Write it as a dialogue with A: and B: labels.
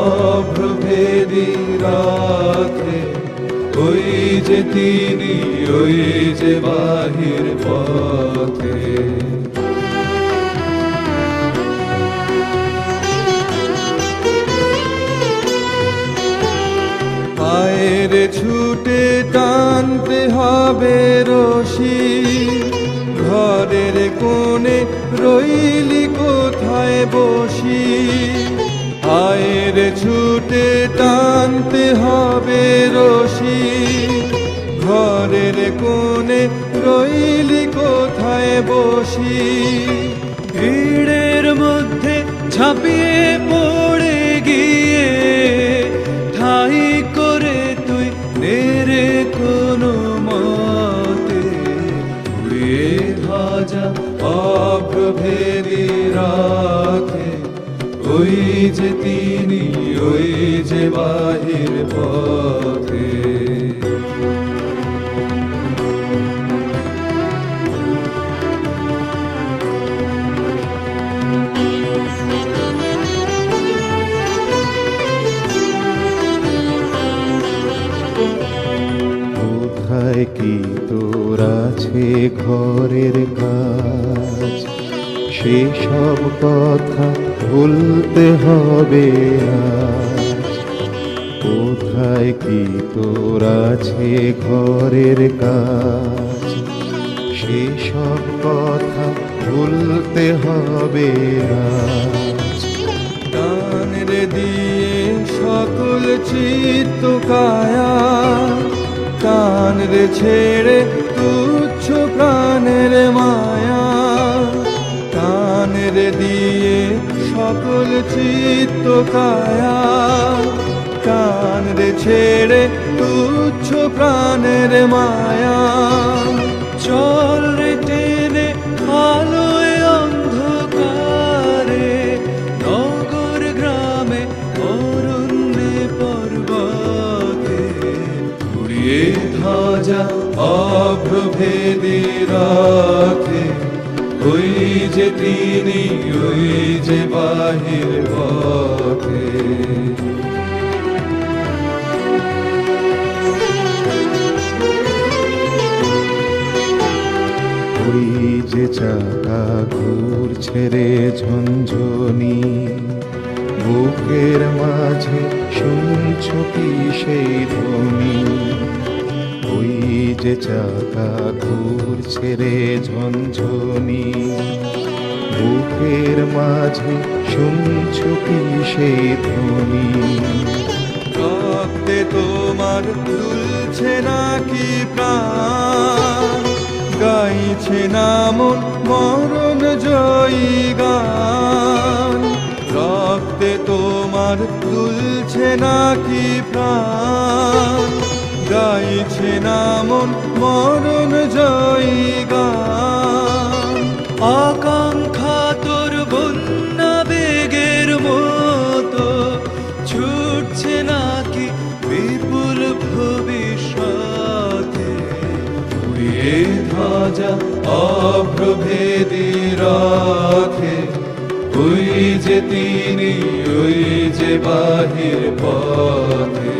A: অভ্রভেদি রাথে ওই যে তিনি ওই যে বাহির পথে। পায়ের ছুটে টানতে হবে রশি। ঘরের কোণে রইলি কোথায় বসি? আয়ের ছুটে টানতে হবে রশি। ঘরের কোণে রইলি কোথায় বসি?
B: ভিড়ের মধ্যে ঝাঁপিয়ে পড়ে
A: ওই যে তিনি ওই যে বাহির পথে।
C: আছে ঘরের কাজ। সেসব কথা ভুলতে হবে কোথায় কি তোর আছে ঘরের কাজ? সেসব কথা ভুলতে হবে আজ।
A: গান রে দিয়ে সকল চিত্ত কায়া। কান রে ছেড়ে তুচ্ছ প্রাণের মায়া কান রে দিয়ে সকল চিত্ত কায়া। কান রে ছেড়ে তুচ্ছ প্রাণের মায়া ধ্বজা অভ্রভেদি রাখে। ওই যে তিনি, ওই যে বাহির পথে।
C: যে চাকা ঘুরছে রে ঝঞ্ঝনি বুকের মাঝে শুনছ কি সেই ওই যে চাকা ঘুরছে রে ঝঞ্ঝনি বুকের মাঝে শুনছ কি সেই ধ্বনি?
A: রক্তে তোমার দুলছে নাকি প্রাণ? গাইছে নামন মরণ জয়ী গান। রক্তে তোমার দুলছে নাকি প্রাণ? গাইছে নামন মরণ জয়ী
B: আকাঙ্ক্ষা তোর বন্যা বেগের মতো, ছুটছে নাকি বিপুল ভবিষ্যতে।
A: উড়িয়ে ধ্বজা অভ্রভেদি রাখে, ওই যে তিনি, ওই যে বাহির পথে।